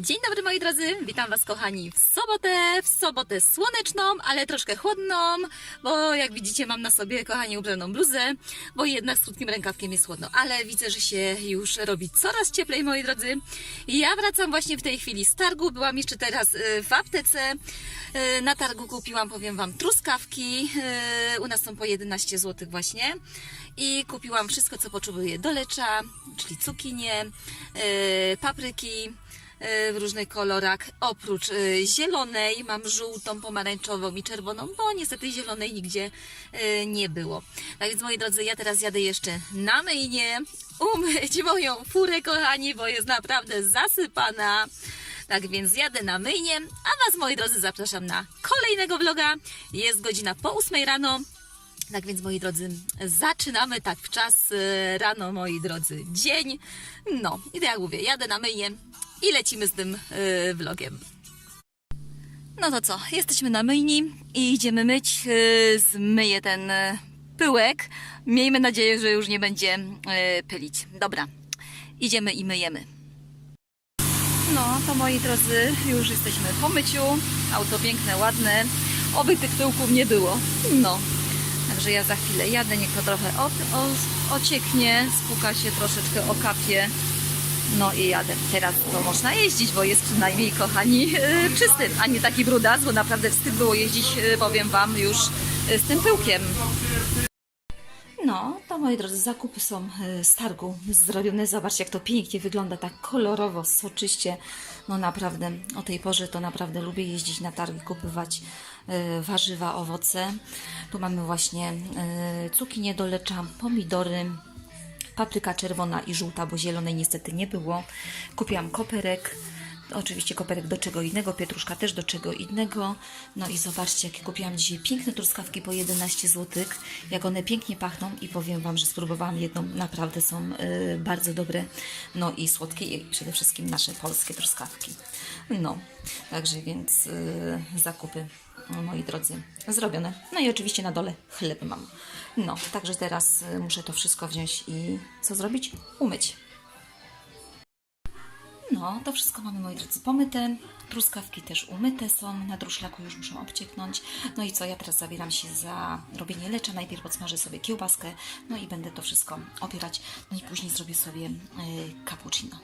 Dzień dobry moi drodzy, witam Was kochani w sobotę, w sobotę słoneczną, ale troszkę chłodną, bo jak widzicie mam na sobie kochani ubraną bluzę, bo jednak z krótkim rękawkiem jest chłodno, ale widzę, że się już robi coraz cieplej moi drodzy. Ja wracam właśnie w tej chwili z targu, byłam jeszcze teraz y, w aptece, Y, na targu kupiłam, powiem Wam, truskawki, y, u nas są po 11 zł właśnie. I kupiłam wszystko co potrzebuję do lecza, czyli cukinie, papryki, w różnych kolorach. Oprócz y, zielonej mam żółtą, pomarańczową i czerwoną, bo niestety zielonej nigdzie y, nie było. Tak więc moi drodzy, ja teraz jadę jeszcze na myjnie, umyć moją furę kochani, bo jest naprawdę zasypana. Tak więc jadę na myjnie, a Was moi drodzy zapraszam na kolejnego vloga. Jest godzina po 8 rano. Tak więc, moi drodzy, zaczynamy tak w czas e, rano, moi drodzy, dzień. No, i tak jak mówię, jadę na myjnie i lecimy z tym e, vlogiem. No to co, jesteśmy na myjni i idziemy myć. e, Zmyję ten e, pyłek. Miejmy nadzieję, że już nie będzie e, pylić. Dobra, idziemy i myjemy. No, to moi drodzy, już jesteśmy po myciu. Auto piękne, ładne. Oby tych tyłków nie było. No. Także ja za chwilę jadę, niech to trochę od, o, ocieknie, spuka się troszeczkę, okapie. No i jadę. Teraz to można jeździć, bo jest przynajmniej, kochani, yy, czysty, a nie taki brudas, bo naprawdę wstyd było jeździć, yy, powiem Wam, już yy, z tym pyłkiem. No, to moi drodzy, zakupy są z targu zrobione. Zobaczcie, jak to pięknie wygląda, tak kolorowo, soczyście. No naprawdę, o tej porze to naprawdę lubię jeździć na targi, kupować y, warzywa, owoce. Tu mamy właśnie cukinie do lecza, pomidory, papryka czerwona i żółta, bo zielonej niestety nie było. Kupiłam koperek. Oczywiście koperek do czego innego, pietruszka też do czego innego. No i zobaczcie, jakie kupiłam dzisiaj piękne truskawki po 11 zł. Jak one pięknie pachną i powiem Wam, że spróbowałam jedną, naprawdę są y, bardzo dobre. No i słodkie i przede wszystkim nasze polskie truskawki. No, także więc y, zakupy, moi drodzy, zrobione. No i oczywiście na dole chleb mam. No, także teraz y, muszę to wszystko wziąć i co zrobić? Umyć. No, to wszystko mamy, moi drodzy, pomyte. Truskawki też umyte są, na druszlaku już muszą obcieknąć. No i co, ja teraz zabieram się za robienie lecza. Najpierw podsmażę sobie kiełbaskę, no i będę to wszystko opierać. No i później zrobię sobie y, cappuccino.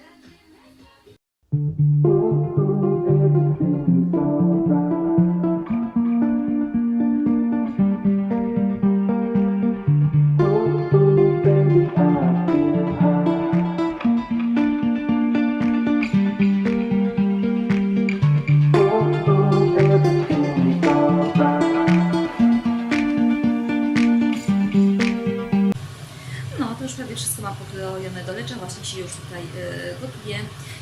Właśnie się już tutaj y, gotuje.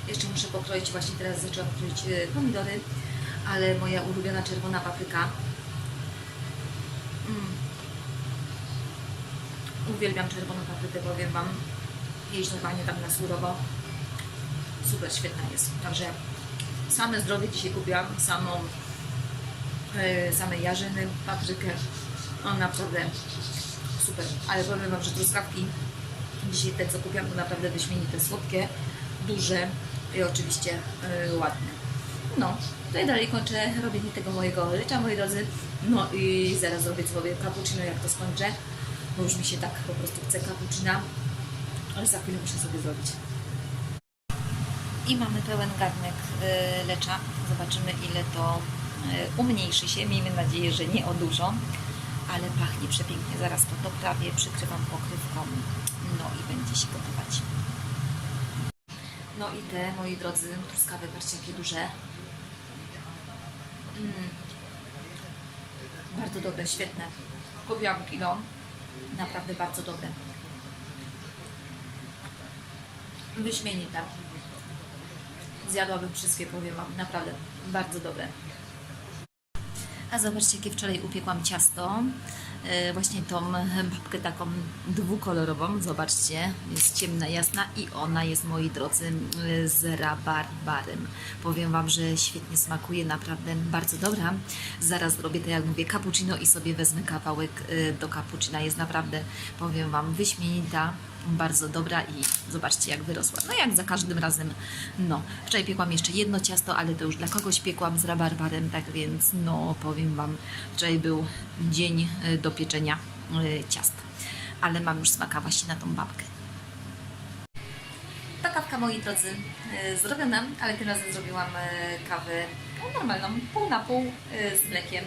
Jeszcze muszę pokroić, właśnie teraz zaczęłam kroić y, pomidory, ale moja ulubiona czerwona papryka. Mm. Uwielbiam czerwoną paprykę, powiem Wam. Jeść normalnie tam na surowo. Super, świetna jest. Także same zdrowie dzisiaj kupiłam, samą y, same jarzyny, paprykę. No naprawdę super, ale powiem Wam, że truskawki dzisiaj te co kupiłam to naprawdę wyśmienite, słodkie, duże i oczywiście yy, ładne. No, ja dalej kończę robienie tego mojego lecza, moi drodzy. No i zaraz zrobię sobie cappuccino, jak to skończę, bo już mi się tak po prostu chce cappuccina, ale za chwilę muszę sobie zrobić. I mamy pełen garnek y, lecza. Zobaczymy ile to y, umniejszy się. Miejmy nadzieję, że nie o dużo ale pachnie przepięknie. Zaraz to doprawię, przykrywam pokrywką, no i będzie się gotować. No i te, moi drodzy, truskawy, patrzcie jakie duże. Mm. Bardzo dobre, świetne. Kupiłam kilo. Naprawdę bardzo dobre. Wyśmienite. Zjadłabym wszystkie, powiem Wam. Naprawdę bardzo dobre. A zobaczcie, jakie wczoraj upiekłam ciasto. e, właśnie tą babkę taką dwukolorową. Zobaczcie, jest ciemna, jasna i ona jest, moi drodzy, z rabarbarem. Powiem Wam, że świetnie smakuje, naprawdę bardzo dobra. Zaraz zrobię, tak jak mówię, cappuccino i sobie wezmę kawałek e, do cappuccina. Jest naprawdę, powiem Wam, wyśmienita bardzo dobra i zobaczcie jak wyrosła. No jak za każdym razem. No, wczoraj piekłam jeszcze jedno ciasto, ale to już dla kogoś piekłam z rabarbarem, tak więc no powiem Wam, wczoraj był dzień y, do pieczenia y, ciast. Ale mam już smaka właśnie na tą babkę. Ta kawka, moi drodzy, y, zrobiona, ale tym razem zrobiłam kawę no, normalną, pół na pół z mlekiem.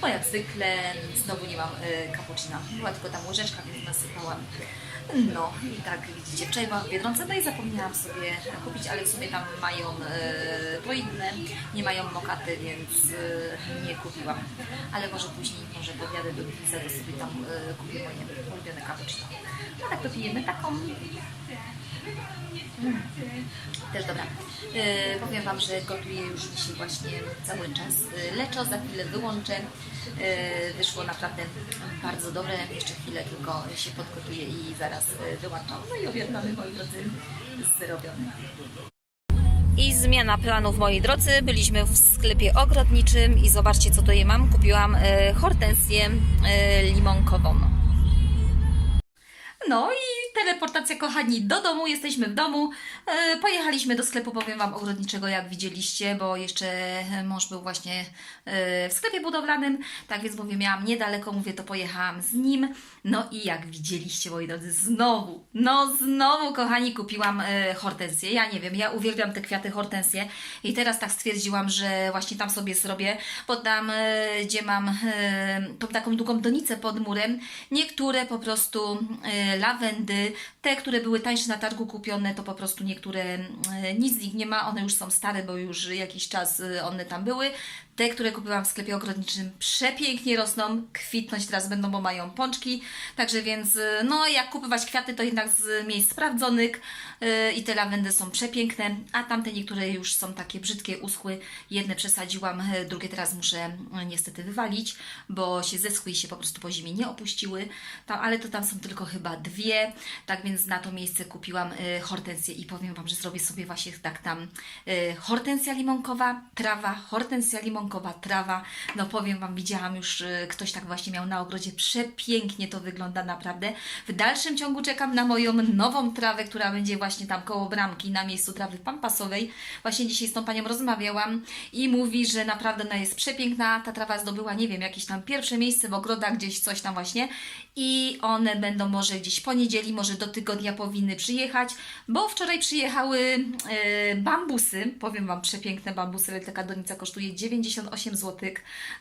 Bo jak zwykle znowu nie mam y. Była tylko tam łyżeczka, więc nasypałam. No i tak widzicie, wczoraj byłam w Biedronce, no i zapomniałam sobie kupić, ale w sumie tam mają y, to inne, nie mają mokaty, więc y, nie kupiłam. Ale może później, może podjadę do Pizza, to sobie tam y, kupię moje ulubione cappuccino. No tak to pijemy taką też dobra. Yy, powiem Wam, że gotuję już dzisiaj właśnie cały czas yy, leczo, za chwilę wyłączę. Yy, wyszło naprawdę bardzo dobre. Jeszcze chwilę tylko się podgotuję i zaraz wyłączam. No i obiad mamy, moi drodzy, zrobiony. I zmiana planów, moi drodzy. Byliśmy w sklepie ogrodniczym i zobaczcie, co tutaj mam. Kupiłam hortensję limonkową. No i teleportacja, kochani, do domu. Jesteśmy w domu. E, pojechaliśmy do sklepu, powiem Wam, ogrodniczego, jak widzieliście, bo jeszcze mąż był właśnie e, w sklepie budowlanym. Tak więc mówię, miałam niedaleko, mówię, to pojechałam z nim. No i jak widzieliście, moi drodzy, znowu, no znowu, kochani, kupiłam e, hortensję. Ja nie wiem, ja uwielbiam te kwiaty hortensje i teraz tak stwierdziłam, że właśnie tam sobie zrobię, bo tam, e, gdzie mam e, tą taką długą donicę pod murem, niektóre po prostu e, lawendy, te, które były tańsze na targu kupione, to po prostu niektóre, e, nic z nich nie ma, one już są stare, bo już jakiś czas e, one tam były. Te, które kupiłam w sklepie ogrodniczym, przepięknie rosną, kwitnąć teraz będą, bo mają pączki. Także więc, y, no jak kupować kwiaty, to jednak z miejsc sprawdzonych y, i te lawendy są przepiękne, a tamte niektóre już są takie brzydkie, uschły. Jedne przesadziłam, y, drugie teraz muszę y, niestety wywalić, bo się zeschły i się po prostu po zimie nie opuściły. Tam, ale to tam są tylko chyba dwie, tak więc na to miejsce kupiłam y, hortensję i powiem Wam, że zrobię sobie właśnie tak tam y, hortensja limonkowa, trawa, hortensja limonkowa, trawa. No powiem Wam, widziałam już, y, ktoś tak właśnie miał na ogrodzie, przepięknie to wygląda naprawdę. W dalszym ciągu czekam na moją nową trawę, która będzie właśnie tam koło bramki, na miejscu trawy pampasowej. Właśnie dzisiaj z tą panią rozmawiałam i mówi, że naprawdę ona jest przepiękna. Ta trawa zdobyła, nie wiem, jakieś tam pierwsze miejsce w ogrodach, gdzieś coś tam właśnie i one będą może gdzieś po niedzieli, może do tygodnia powinny przyjechać, bo wczoraj przyjechały e, bambusy, powiem Wam, przepiękne bambusy, ale taka donica kosztuje 98 zł,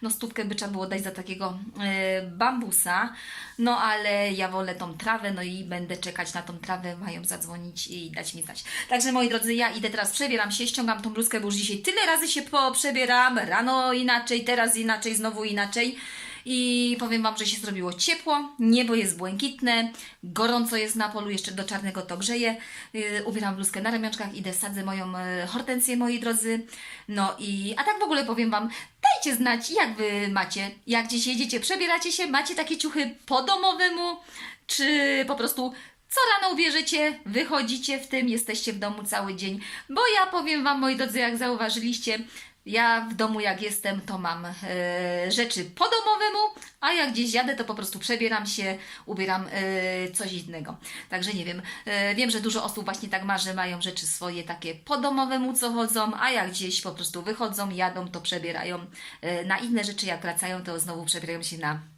no stówkę by trzeba było dać za takiego e, bambusa, no ale ja wolę tą trawę, no i będę czekać na tą trawę, mają zadzwonić i dać mi znać. Także moi drodzy, ja idę teraz, przebieram się, ściągam tą bluzkę, bo już dzisiaj tyle razy się poprzebieram, rano inaczej, teraz inaczej, znowu inaczej. I powiem Wam, że się zrobiło ciepło, niebo jest błękitne, gorąco jest na polu, jeszcze do czarnego to grzeje. Yy, ubieram bluzkę na ramionczkach, idę sadzę moją yy, hortensję, moi drodzy. No i, a tak w ogóle powiem Wam, dajcie znać, jak Wy macie, jak gdzieś jedziecie, przebieracie się, macie takie ciuchy po domowemu, czy po prostu co rano ubierzecie, wychodzicie w tym, jesteście w domu cały dzień. Bo ja powiem Wam, moi drodzy, jak zauważyliście, ja w domu jak jestem, to mam e, rzeczy po domowemu, a jak gdzieś jadę, to po prostu przebieram się, ubieram e, coś innego. Także nie wiem, e, wiem, że dużo osób właśnie tak ma, że mają rzeczy swoje takie po domowemu, co chodzą, a jak gdzieś po prostu wychodzą, jadą, to przebierają na inne rzeczy, jak wracają, to znowu przebierają się na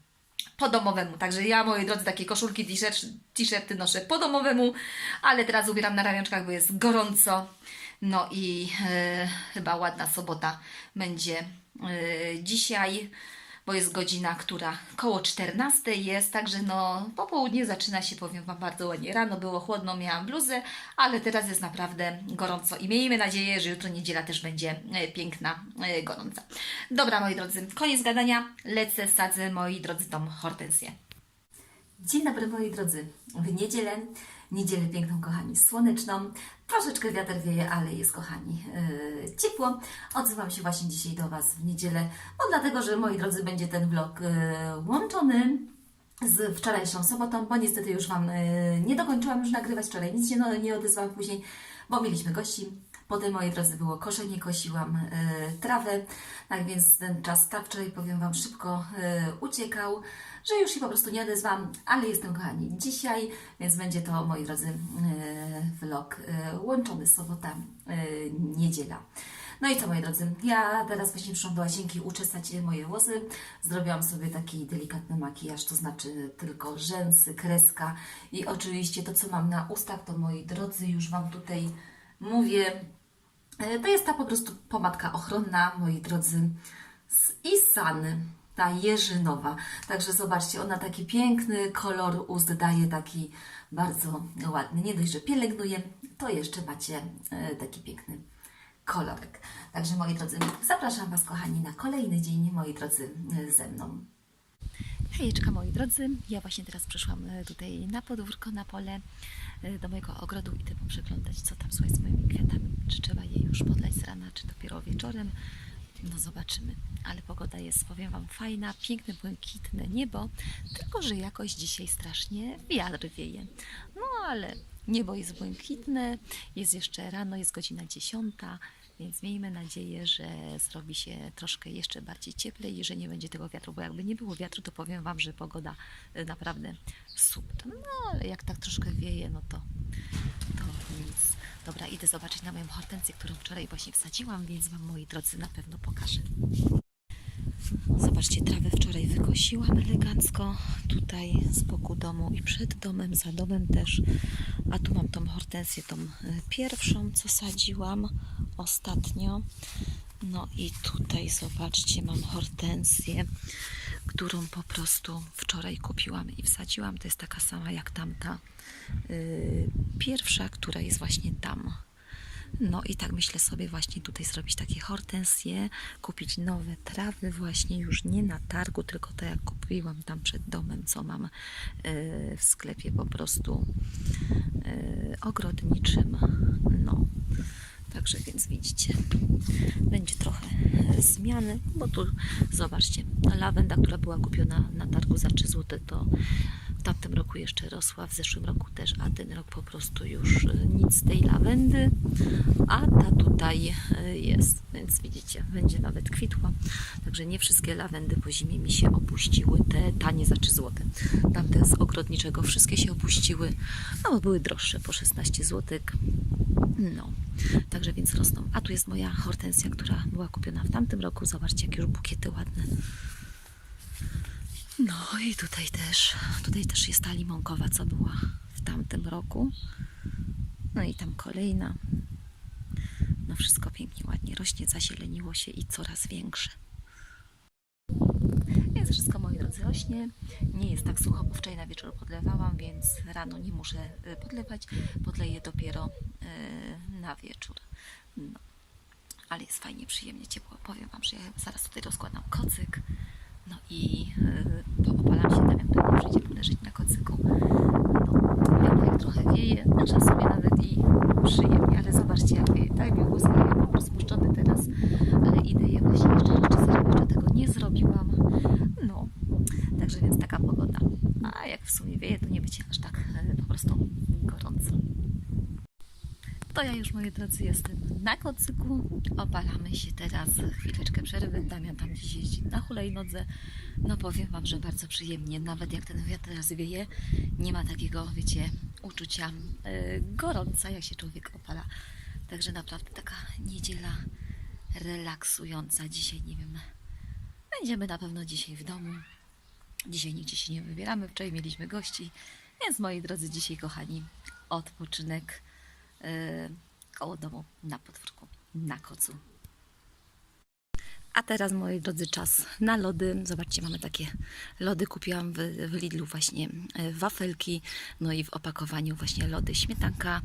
po domowemu. Także ja, moi drodzy, takie koszulki, t-shirt- t-shirty noszę po domowemu, ale teraz ubieram na ramionczkach, bo jest gorąco. No i e, chyba ładna sobota będzie e, dzisiaj, bo jest godzina, która koło 14 jest, także no popołudnie zaczyna się, powiem Wam, bardzo ładnie. Rano było chłodno, miałam bluzę, ale teraz jest naprawdę gorąco i miejmy nadzieję, że jutro niedziela też będzie e, piękna, e, gorąca. Dobra, moi drodzy, koniec gadania, lecę, sadzę, moi drodzy, tą hortensję. Dzień dobry moi drodzy. W niedzielę, niedzielę piękną kochani, słoneczną, troszeczkę wiatr wieje, ale jest kochani yy, ciepło. Odzywam się właśnie dzisiaj do Was w niedzielę, no dlatego, że moi drodzy będzie ten vlog yy, łączony z wczorajszą sobotą, bo niestety już Wam e, nie dokończyłam już nagrywać wczoraj, nic się no, nie odezwałam później, bo mieliśmy gości. Potem, moi drodzy, było koszenie, kosiłam e, trawę, tak więc ten czas, tak powiem Wam, szybko e, uciekał, że już się po prostu nie odezwałam, ale jestem, kochani, dzisiaj, więc będzie to, moi drodzy, e, vlog e, łączony sobota, e, niedziela. No i co, moi drodzy, ja teraz właśnie przyszłam do łazienki uczesać moje włosy. Zrobiłam sobie taki delikatny makijaż, to znaczy tylko rzęsy, kreska i oczywiście to, co mam na ustach, to moi drodzy, już Wam tutaj mówię. E, To jest ta po prostu pomadka ochronna, moi drodzy, z Isany, ta jeżynowa. Także zobaczcie, ona taki piękny kolor ust daje, taki bardzo ładny. Nie dość, że pielęgnuje, to jeszcze macie e, taki piękny kolorek. Także moi drodzy, zapraszam Was kochani na kolejny dzień, moi drodzy, e, ze mną. Hejeczka moi drodzy, ja właśnie teraz przyszłam tutaj na podwórko, na pole do mojego ogrodu i idę przeglądać co tam słuchaj z moimi kwiatami. Czy trzeba je już podlać z rana, czy dopiero wieczorem. No zobaczymy. Ale pogoda jest, powiem Wam, fajna, piękne, błękitne niebo, tylko że jakoś dzisiaj strasznie wiatr wieje. No ale niebo jest błękitne, jest jeszcze rano, jest godzina dziesiąta, więc miejmy nadzieję, że zrobi się troszkę jeszcze bardziej cieplej i że nie będzie tego wiatru, bo jakby nie było wiatru, to powiem Wam, że pogoda y, naprawdę super. No ale jak tak troszkę wieje, no to, to nic. Dobra, idę zobaczyć na moją hortensję, którą wczoraj właśnie wsadziłam, więc Wam, moi drodzy, na pewno pokażę. Zobaczcie, trawę wczoraj wykosiłam elegancko. Tutaj z boku domu i przed domem, za domem też. A tu mam tą hortensję, tą y, pierwszą, co sadziłam ostatnio. No i tutaj zobaczcie, mam hortensję, którą po prostu wczoraj kupiłam i wsadziłam. To jest taka sama jak tamta y, pierwsza, która jest właśnie tam. No i tak myślę sobie właśnie tutaj zrobić takie hortensje, kupić nowe trawy właśnie już nie na targu, tylko tak jak kupiłam tam przed domem, co mam y, w sklepie po prostu y, ogrodniczym. No. Także więc widzicie, będzie trochę e, zmiany, bo tu zobaczcie, lawenda, która była kupiona na targu za 3 zł, to tamtym roku jeszcze rosła, w zeszłym roku też, a ten rok po prostu już e, nic z tej lawendy, a ta tutaj e, jest, więc widzicie, będzie nawet kwitła. Także nie wszystkie lawendy po zimie mi się opuściły, te tanie za 3 zł. Tamte z ogrodniczego wszystkie się opuściły, no bo były droższe po 16 zł. No, także więc rosną. A tu jest moja hortensja, która była kupiona w tamtym roku. Zobaczcie, jakie już bukiety ładne. No i tutaj też, tutaj też jest ta limonkowa, co była w tamtym roku. No i tam kolejna. No wszystko pięknie, ładnie rośnie, zazieleniło się i coraz większe. Więc wszystko, moi drodzy, rośnie. Nie jest tak sucho, bo wczoraj na wieczór podlewałam, więc rano nie muszę y, podlewać. Podleję dopiero y, na wieczór. No. Ale jest fajnie, przyjemnie, ciepło. Powiem Wam, że ja zaraz tutaj rozkładam kocyk. No i y, poopalam się tam, jak to nie przyjdzie poleżeć na kocyku. No, jak trochę wieje, czasami nawet i przyjemnie, ale zobaczcie, jak wieje. Tak, włosy mają mam rozpuszczony teraz, ale idę je właśnie jeszcze rozczesarować, jeszcze tego nie zrobiłam. No, także więc taka pogoda. A jak w sumie wieje, to nie będzie aż tak e, po prostu gorąco. To ja już, moi drodzy, jestem na kocyku. Opalamy się teraz. Chwileczkę przerwy. Damian tam gdzieś jeździ na hulajnodze. No powiem Wam, że bardzo przyjemnie. Nawet jak ten wiatr teraz wieje, nie ma takiego, wiecie, uczucia e, gorąca, jak się człowiek opala. Także naprawdę taka niedziela relaksująca. Dzisiaj, nie wiem, będziemy na pewno dzisiaj w domu. Dzisiaj nigdzie się nie wybieramy. Wczoraj mieliśmy gości. Więc, moi drodzy, dzisiaj, kochani, odpoczynek yy, koło domu, na podwórku, na kocu. A teraz, moi drodzy, czas na lody. Zobaczcie, mamy takie lody. Kupiłam w, w Lidlu właśnie e, wafelki, no i w opakowaniu właśnie lody śmietanka,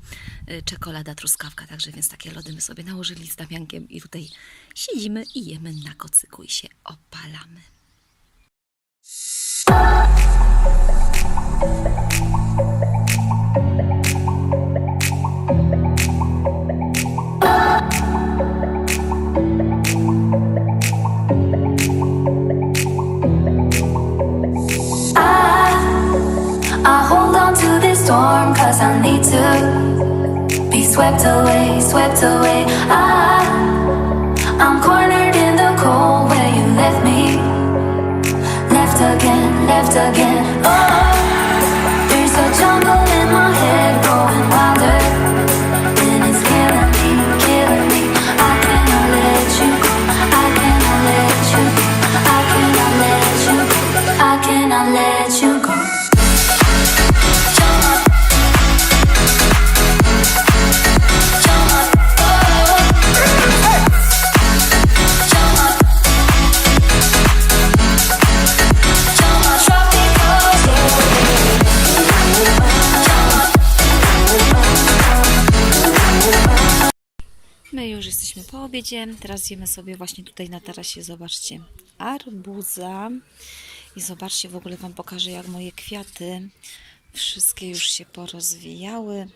e, czekolada, truskawka. Także więc takie lody my sobie nałożyli z Damiankiem i tutaj siedzimy i jemy na kocyku i się opalamy. Swept away, swept away. I, obiedzie. Teraz jemy sobie właśnie tutaj na tarasie, zobaczcie, arbuza. I zobaczcie, w ogóle Wam pokażę, jak moje kwiaty wszystkie już się porozwijały.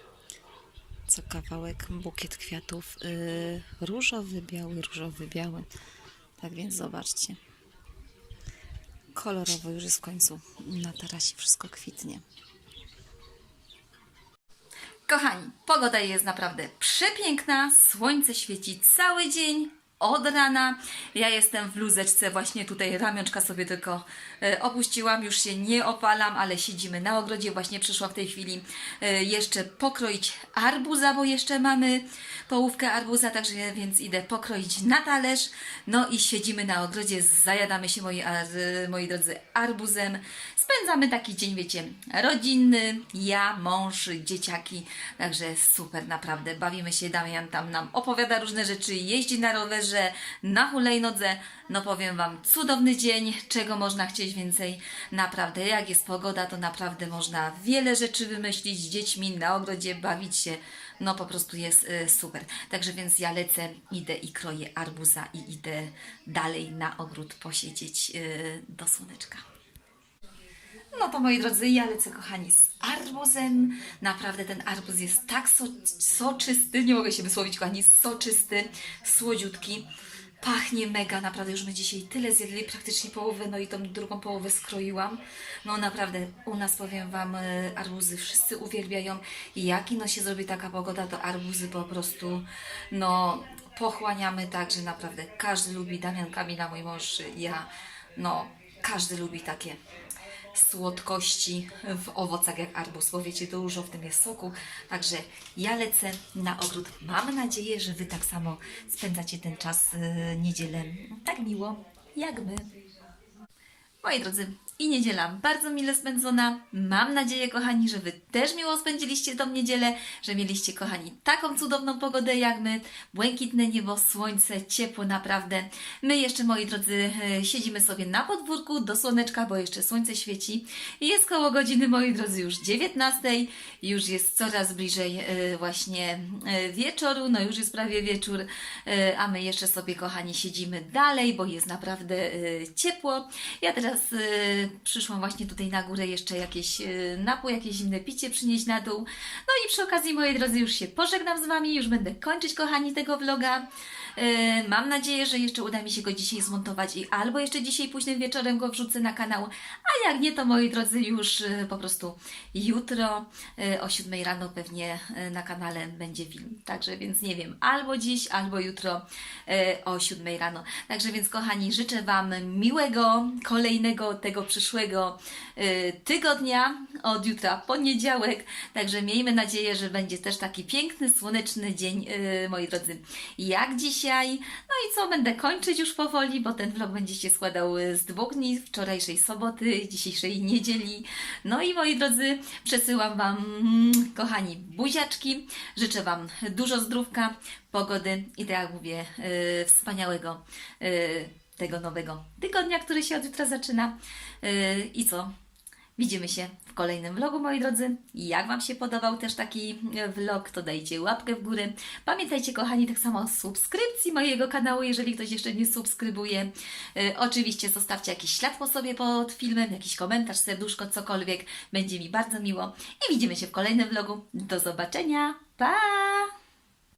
Co kawałek, bukiet kwiatów yy, różowy, biały, różowy, biały. Tak więc zobaczcie. Kolorowo już jest w końcu na tarasie, wszystko kwitnie. Kochani, pogoda jest naprawdę przepiękna, słońce świeci cały dzień, od rana. Ja jestem w bluzeczce, właśnie tutaj ramionczka sobie tylko e, opuściłam, już się nie opalam, ale siedzimy na ogrodzie. Właśnie przyszłam w tej chwili e, jeszcze pokroić arbuza, bo jeszcze mamy połówkę arbuza, także więc idę pokroić na talerz. No i siedzimy na ogrodzie, zajadamy się moi, moi drodzy arbuzem. Spędzamy taki dzień, wiecie, rodzinny, ja, mąż, dzieciaki, także super, naprawdę, bawimy się, Damian tam nam opowiada różne rzeczy, jeździ na rowerze, na hulajnodze, no powiem Wam, cudowny dzień, czego można chcieć więcej, naprawdę, jak jest pogoda, to naprawdę można wiele rzeczy wymyślić z dziećmi, na ogrodzie bawić się, no po prostu jest y, super, także więc ja lecę, idę i kroję arbuza i idę dalej na ogród posiedzieć y, do słoneczka. No to moi drodzy, ja lecę kochani z arbuzem. Naprawdę ten arbuz jest tak so, soczysty, nie mogę się wysłowić kochani, soczysty, słodziutki. Pachnie mega, naprawdę już my dzisiaj tyle zjedli, praktycznie połowę, no i tą drugą połowę skroiłam. No naprawdę, u nas powiem Wam, e, arbuzy wszyscy uwielbiają. I jak ino się zrobi taka pogoda, to arbuzy po prostu, no, pochłaniamy tak, że naprawdę każdy lubi. Damian Kamila, mój mąż, ja, no, każdy lubi takie słodkości w owocach jak arbuz, bo wiecie, dużo w tym jest soku. Także ja lecę na ogród. Mam nadzieję, że Wy tak samo spędzacie ten czas yy, niedzielę tak miło jak my. Moi drodzy, i niedziela bardzo mile spędzona. Mam nadzieję, kochani, że Wy też miło spędziliście tą niedzielę, że mieliście, kochani, taką cudowną pogodę jak my. Błękitne niebo, słońce, ciepło naprawdę. My jeszcze, moi drodzy, e, siedzimy sobie na podwórku do słoneczka, bo jeszcze słońce świeci. Jest koło godziny, moi drodzy, już 19. Już jest coraz bliżej e, właśnie e, wieczoru, no już jest prawie wieczór, a my jeszcze sobie, kochani, siedzimy dalej, bo jest naprawdę ciepło. Ja teraz przyszłam właśnie tutaj na górę jeszcze jakieś e, napój, jakieś inne picie przynieść na dół. No i przy okazji, moi drodzy, już się pożegnam z Wami, już będę kończyć, kochani, tego vloga. E, Mam nadzieję, że jeszcze uda mi się go dzisiaj zmontować i albo jeszcze dzisiaj późnym wieczorem go wrzucę na kanał, a jak nie, to moi drodzy, już e, po prostu jutro e, o 7 rano pewnie na kanale będzie film. Także więc nie wiem, albo dziś, albo jutro o 7 rano. Także więc kochani, życzę Wam miłego, kolejnego tego przyszłego tygodnia, od jutra poniedziałek. Także miejmy nadzieję, że będzie też taki piękny, słoneczny dzień, moi drodzy, jak dzisiaj. No i co, będę kończyć już powoli, bo ten vlog będzie się składał e, z dwóch dni, wczorajszej soboty, dzisiejszej niedzieli. No i moi drodzy, przesyłam Wam, kochani, buziaczki. Życzę Wam dużo zdrówka, pogody i tak jak mówię, e, wspaniałego e, tego nowego tygodnia, który się od jutra zaczyna. E, I co? Widzimy się w kolejnym vlogu, moi drodzy. Jak Wam się podobał też taki e, vlog, to dajcie łapkę w górę. Pamiętajcie, kochani, tak samo o subskrypcji mojego kanału, jeżeli ktoś jeszcze nie subskrybuje. E, oczywiście zostawcie jakiś ślad po sobie pod filmem, jakiś komentarz, serduszko, cokolwiek. Będzie mi bardzo miło. I widzimy się w kolejnym vlogu. Do zobaczenia. Pa!